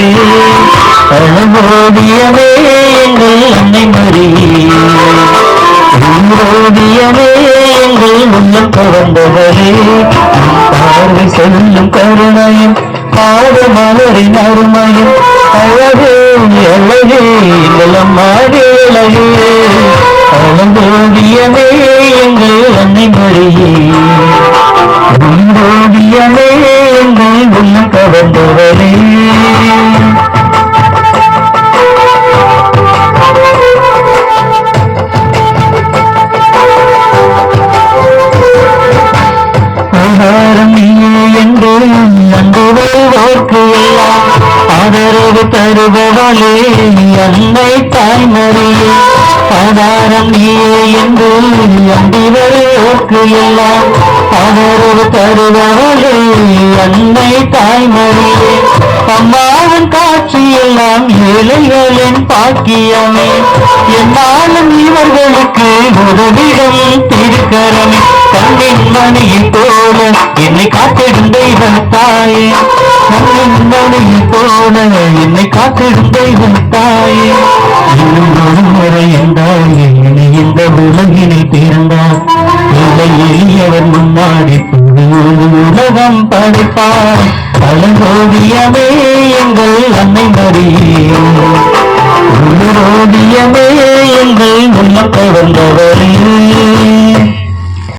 கவர்ந்தவரே அழகோடியவே எங்கள் அன்னை மரியே. ஊரோடியவே எங்கள் உள்ளம் பிறந்தவரே பார்வை செல்லும் கருணையும் பாத மலரின் அருமையும் அழகே அழகே எங்களம் மாடி அழகே அழகோடியவே எங்கள் அன்னை மறியே ஆதாரம் நீயே என்று அன்பு எல்லாம் ஆதரவு தருபவளே அன்னை தாய்மறியே ஆதாரம் நீயே என்று அன்பு எல்லாம் ஆதரவு தருபவளே அன்னை தாய்மறியே அம்மாவின் காட்சி எல்லாம் ஏழைகளின் பாக்கியமே. என்னாலும் இவர்களுக்கு உதவிகள் திருக்கரமே. கண்ணின் மணியில் போல என்னை காத்திடும் தெய்வம் தாயே கண்ணின் மணியில் போல என்னை காத்திடும் தெய்வம் தாயே இன்னும் ஒரு முறை என்றாயே இனி இந்த உலகினை பிறந்தார். இல்லை எளியவர் முன்னாடி புது உலகம் படைப்பார். பழங்கோடியமே எங்கள் அன்னை மரியே. உயிரோடியமே எங்கள் உள்ளம் கவர்ந்தவரே.